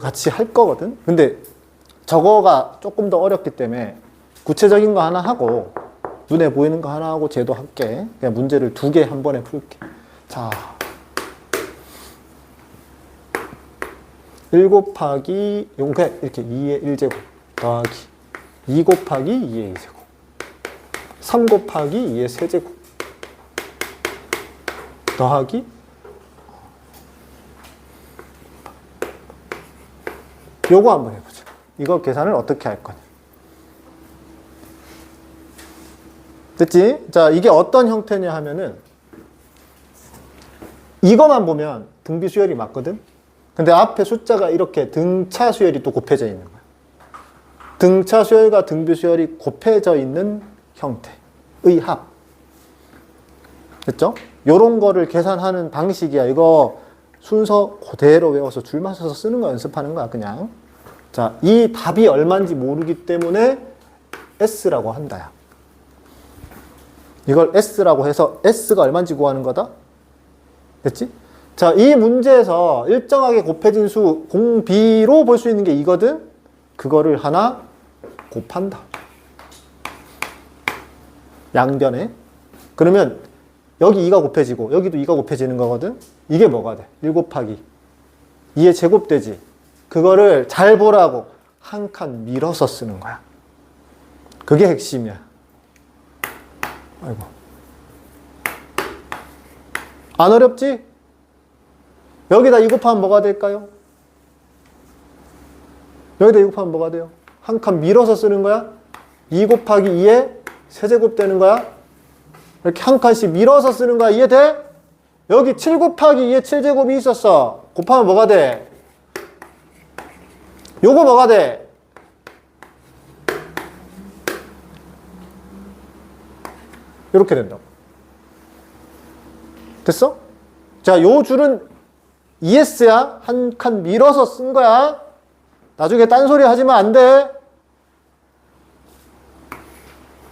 같이 할 거거든. 근데 저거가 조금 더 어렵기 때문에 구체적인 거 하나 하고 눈에 보이는 거 하나 하고 쟤도 할게. 그냥 문제를 두 개 한 번에 풀게. 자. 1 곱하기 요거 그냥 이렇게 2의 1제곱 더하기 2 곱하기 2의 2제곱 3 곱하기 2의 세제곱 더하기 요거 한번 해보자. 이거 계산을 어떻게 할 거냐. 됐지? 자, 이게 어떤 형태냐 하면은 이거만 보면 등비 수열이 맞거든? 근데 앞에 숫자가 이렇게 등차 수열이 또 곱해져 있는 거야. 등차 수열과 등비 수열이 곱해져 있는 형태의 합. 됐죠? 요런 거를 계산하는 방식이야. 이거 순서 그대로 외워서 줄 맞춰서 쓰는 거 연습하는 거야, 그냥. 자, 이 답이 얼마인지 모르기 때문에 S라고 한다야. 이걸 S라고 해서 S가 얼마인지 구하는 거다? 됐지? 자, 이 문제에서 일정하게 곱해진 수 공비로 볼 수 있는 게 이거든? 그거를 하나 곱한다. 양변에. 그러면 여기 2가 곱해지고 여기도 2가 곱해지는 거거든? 이게 뭐가 돼? 1 곱하기 2의 제곱되지. 그거를 잘 보라고 한 칸 밀어서 쓰는 거야. 그게 핵심이야. 아이고. 안 어렵지? 여기다 2 곱하면 뭐가 될까요? 여기다 2 곱하면 뭐가 돼요? 한 칸 밀어서 쓰는 거야? 2 곱하기 2에 세제곱 되는 거야? 이렇게 한 칸씩 밀어서 쓰는 거야. 이해돼? 여기 7 곱하기 2에 7제곱이 있었어. 곱하면 뭐가 돼? 요거 뭐가 돼? 이렇게 된다고. 됐어? 자, 요 줄은 ES야. 한 칸 밀어서 쓴 거야. 나중에 딴소리 하지면 안 돼.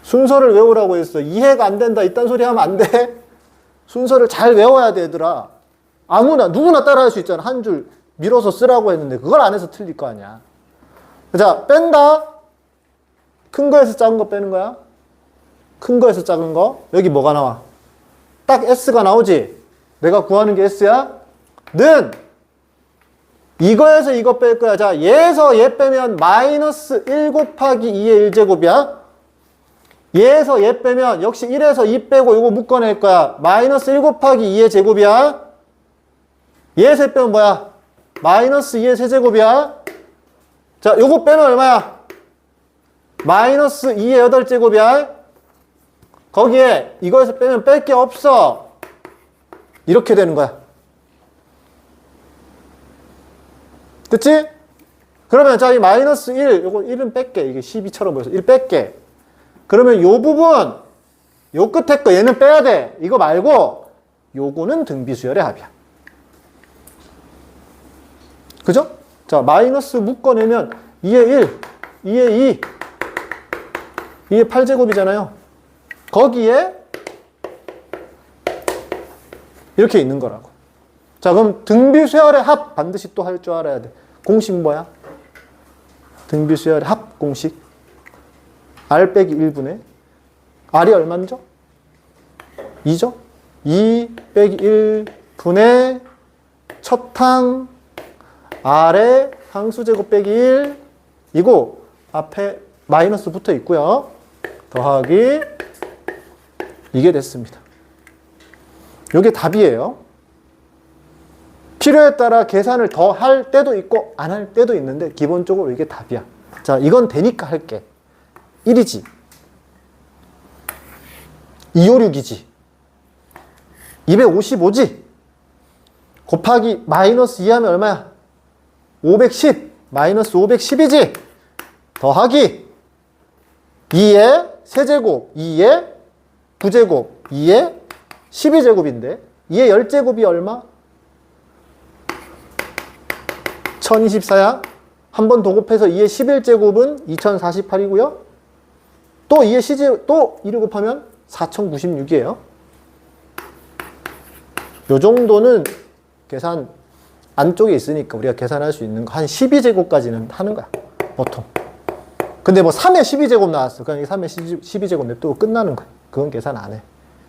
순서를 외우라고 했어. 이해가 안 된다. 이딴 소리 하면 안 돼. 순서를 잘 외워야 돼, 얘들아. 아무나, 누구나 따라 할 수 있잖아. 한 줄 밀어서 쓰라고 했는데, 그걸 안 해서 틀릴 거 아니야. 자, 뺀다. 큰 거에서 작은 거 빼는 거야. 큰 거에서 작은 거. 여기 뭐가 나와? 딱 S가 나오지? 내가 구하는 게 S야? 는 이거에서 이거 뺄 거야. 자, 얘에서 얘 빼면 마이너스 1 곱하기 2의 1제곱이야. 얘에서 얘 빼면 역시 1에서 2 빼고 이거 묶어낼 거야. 마이너스 1 곱하기 2의 제곱이야. 얘에서 빼면 뭐야? 마이너스 2의 세제곱이야. 자, 요거 빼면 얼마야? 마이너스 2의 8제곱이야. 거기에 이거에서 빼면 뺄 게 없어. 이렇게 되는 거야. 됐지? 그러면 자, 이 마이너스 1, 요거 1은 뺄게. 이게 12처럼 보여서 1 뺄게. 그러면 요 부분, 요 끝에 거 얘는 빼야 돼. 이거 말고 요거는 등비수열의 합이야. 그죠? 자, 마이너스 묶어내면 2의 1, 2의 2, 2의 8제곱이잖아요. 거기에 이렇게 있는 거라고. 자, 그럼 등비수열의 합 반드시 또 할 줄 알아야 돼. 공식 뭐야? 등비수열의 합 공식. R 빼기 1분의 R이 얼마죠? 2죠? 2 빼기 1분의 첫 항 R의 항수제곱 빼기 1 이거 앞에 마이너스 붙어 있고요. 더하기 이게 됐습니다. 이게 답이에요. 필요에 따라 계산을 더 할 때도 있고 안 할 때도 있는데 기본적으로 이게 답이야. 자, 이건 되니까 할게. 1이지. 256이지. 255지. 곱하기 마이너스 2 하면 얼마야? 510. 마이너스 510이지. 더하기 2의 세제곱, 2의 부제곱, 2의 12제곱인데 2의 10제곱이 얼마? 1024야. 한 번 더 곱해서 2의 11제곱은 2048이고요. 또 2의 시제 또 2를 곱하면 4096이에요. 요 정도는 계산 안쪽에 있으니까 우리가 계산할 수 있는 거 한 12제곱까지는 하는 거야. 보통. 근데 뭐 3의 12제곱 나왔어. 그냥 3의 12제곱 냅두고 끝나는 거야. 그건 계산 안 해.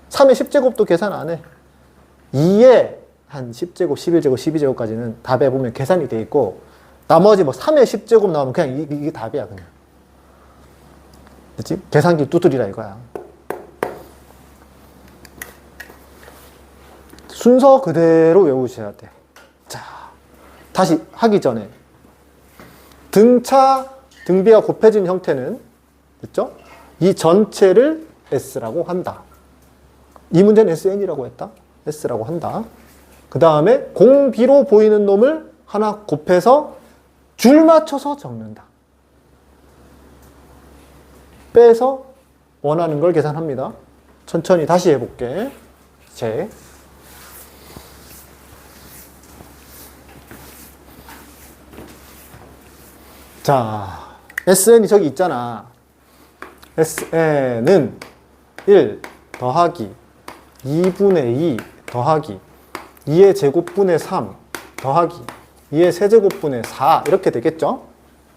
3의 10제곱도 계산 안 해. 2에 한 10제곱, 11제곱, 12제곱까지는 답에 보면 계산이 돼 있고 나머지 뭐 3의 10제곱 나오면 그냥 이- 이게 답이야 그냥. 그치? 계산기 두드리라 이거야. 순서 그대로 외우셔야 돼. 자, 다시 하기 전에 등차 등비가 곱해진 형태는 됐죠? 이 전체를 S라고 한다. 이 문제는 SN이라고 했다. S라고 한다. 그 다음에 공비로 보이는 놈을 하나 곱해서 줄 맞춰서 적는다. 빼서 원하는 걸 계산합니다. 천천히 다시 해볼게. 제. 자, SN이 저기 있잖아. SN은 1 더하기 2분의 2 더하기 2의 제곱분의 3 더하기 2의 세제곱분의 4 이렇게 되겠죠?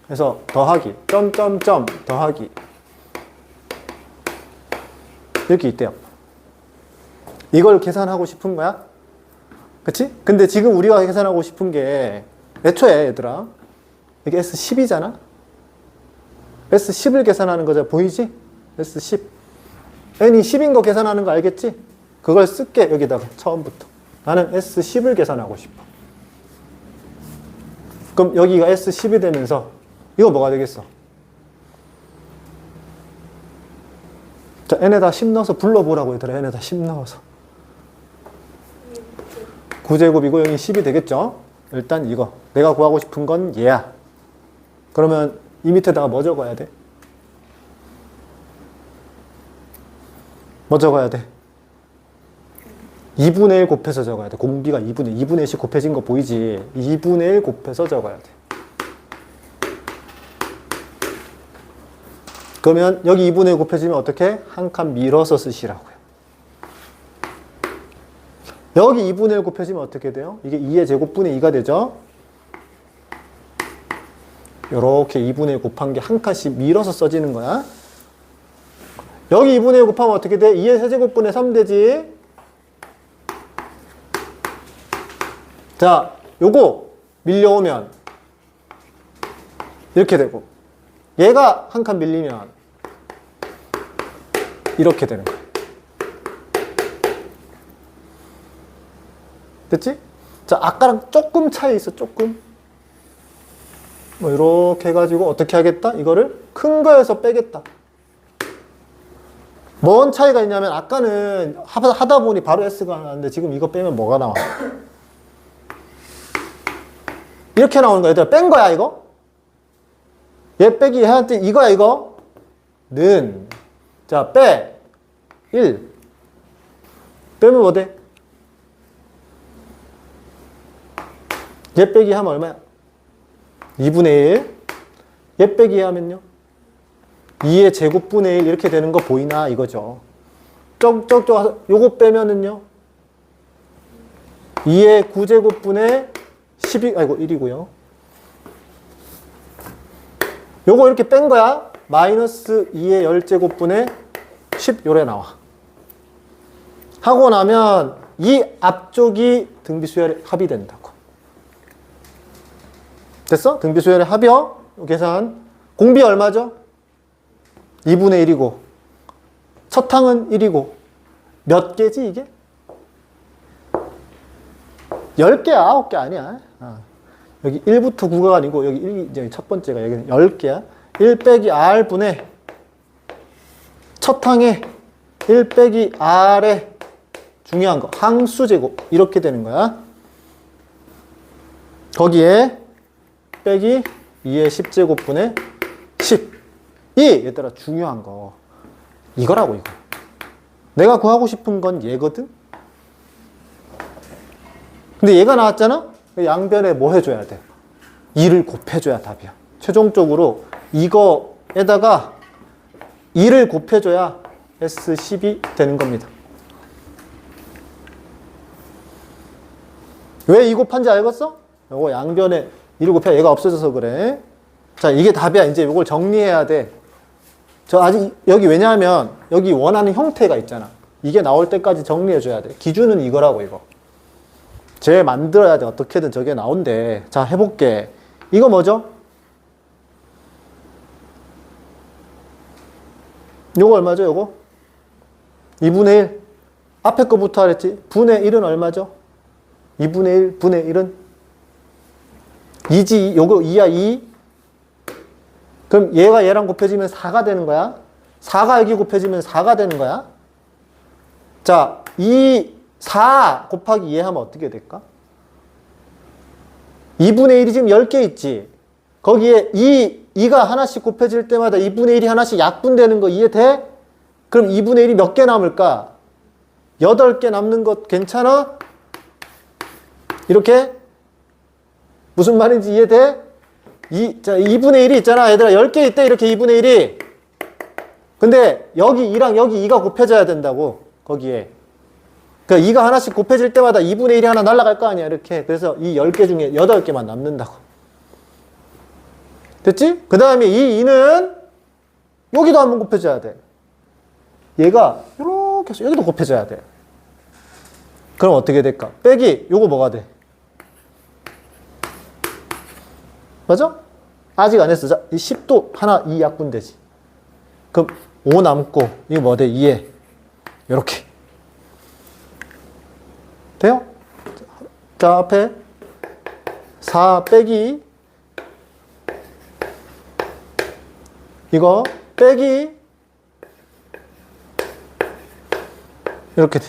그래서 더하기 점점점 더하기 이렇게 있대요. 이걸 계산하고 싶은 거야? 그치? 근데 지금 우리가 계산하고 싶은 게 애초에 얘들아 이게 S10이잖아? S10을 계산하는 거죠. 보이지? S10. n이 10인 거 계산하는 거 알겠지? 그걸 쓸게, 여기다가, 처음부터. 나는 S10을 계산하고 싶어. 그럼 여기가 S10이 되면서, 이거 뭐가 되겠어? 자, n에다 10 넣어서 불러보라고 얘들아, n에다 10 넣어서. 9제곱이고 여기 10이 되겠죠? 일단 이거. 내가 구하고 싶은 건 얘야. 그러면 이 밑에다가 뭐 적어야 돼? 뭐 적어야 돼? 2분의 1 곱해서 적어야 돼. 공비가 2분의 2분의 1씩 곱해진 거 보이지? 2분의 1 곱해서 적어야 돼. 그러면 여기 2분의 1 곱해지면 어떻게? 한 칸 밀어서 쓰시라고요. 여기 2분의 1 곱해지면 어떻게 돼요? 이게 2의 제곱분의 2가 되죠? 이렇게 2분의 1 곱한 게 한 칸씩 밀어서 써지는 거야. 여기 2분의 1 곱하면 어떻게 돼? 2의 세제곱분의 3 되지? 자, 요거 밀려오면 이렇게 되고 얘가 한 칸 밀리면 이렇게 되는 거야. 됐지? 자, 아까랑 조금 차이 있어, 조금. 뭐 이렇게 해가지고 어떻게 하겠다? 이거를 큰 거에서 빼겠다. 뭔 차이가 있냐면 아까는 하다, 보니 바로 S가 나왔는데 지금 이거 빼면 뭐가 나와? 이렇게 나오는 거야. 얘들아 뺀 거야 이거? 얘 빼기 돼 이거야 이거? 는. 자 빼. 1. 빼면 뭐 돼? 얘 빼기 하면 얼마야? 2분의 1. 얘 빼기 하면요? 2의 제곱분의 1 이렇게 되는 거 보이나 이거죠. 쪽쪽쪽 요거 빼면은요. 2의 9제곱분의 12 아이고 1이고요. 요거 이렇게 뺀 거야. 마이너스 2의 10제곱분의 10 요래 나와. 하고 나면 이 앞쪽이 등비수열의 합이 된다고. 됐어? 등비수열의 합이요. 계산. 공비 얼마죠? 2분의 1이고 첫 항은 1이고 몇 개지 이게? 10개야 9개 아니야 아. 여기 1부터 9가 아니고 여기 1, 여기 첫 번째가 여기는 10개야 1 빼기 r분의 첫 항에 1 빼기 r에 중요한 거 항수 제곱 이렇게 되는 거야 거기에 빼기 2의 10제곱분의 10 이 얘들아 중요한 거. 이거라고 이거. 내가 구하고 싶은 건 얘거든? 근데 얘가 나왔잖아? 양변에 뭐 해줘야 돼? 2를 곱해줘야 답이야. 최종적으로 이거에다가 2를 곱해줘야 S10이 되는 겁니다. 왜2 곱한지 알겠어? 요거 양변에 1 곱해 얘가 없어져서 그래. 자, 이게 답이야. 이제 이걸 정리해야 돼. 저 아직 여기 왜냐하면 여기 원하는 형태가 있잖아. 이게 나올 때까지 정리해 줘야 돼. 기준은 이거라고 이거. 쟤 만들어야 돼. 어떻게든 저게 나온대. 자, 해볼게. 이거 뭐죠? 요거 얼마죠, 요거? 2분의 1. 앞에 거부터 하랬지. 분의 1은 얼마죠? 2분의 1, 분의 1은? 2지, 요거 2야, 2. 그럼 얘가 얘랑 곱해지면 4가 되는 거야. 4가 여기 곱해지면 4가 되는 거야. 자, 2, 4 곱하기 2 하면 어떻게 될까? 2분의 1이 지금 10개 있지. 거기에 2, 2가 하나씩 곱해질 때마다 2분의 1이 하나씩 약분되는 거 이해돼? 그럼 2분의 1이 몇 개 남을까? 8개 남는 것 괜찮아? 이렇게? 무슨 말인지 이해돼? 이, 자, 2분의 1이 있잖아. 얘들아, 10개 있대, 이렇게 2분의 1이. 근데 여기 2랑 여기 2가 곱해져야 된다고, 거기에. 그러니까 2가 하나씩 곱해질 때마다 2분의 1이 하나 날아갈 거 아니야, 이렇게. 그래서 이 10개 중에 8개만 남는다고. 됐지? 그 다음에 이 2는 여기도 한번 곱해줘야 돼. 얘가 이렇게 해서 여기도 곱해줘야 돼. 그럼 어떻게 될까? 빼기, 요거 뭐가 돼? 맞아? 아직 안 했어. 자, 이 10도 하나 2 약분 되지. 그럼 5 남고, 이거 뭐 돼? 2에. 요렇게. 돼요? 자, 앞에 4 빼기 이거 빼기 이렇게 돼.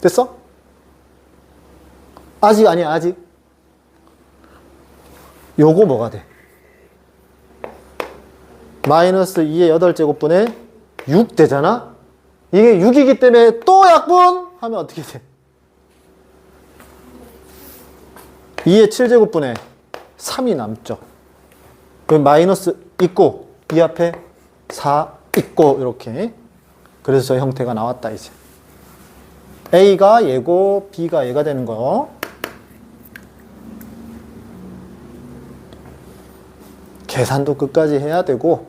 됐어? 아직 아니야, 아직. 요거 뭐가 돼? 마이너스 2의 8제곱분의 6 되잖아? 이게 6이기 때문에 또 약분! 하면 어떻게 돼? 2의 7제곱분의 3이 남죠. 그럼 마이너스 있고, 이 앞에 4 있고, 이렇게. 그래서 저 형태가 나왔다, 이제. A가 얘고, B가 얘가 되는 거. 계산도 끝까지 해야 되고,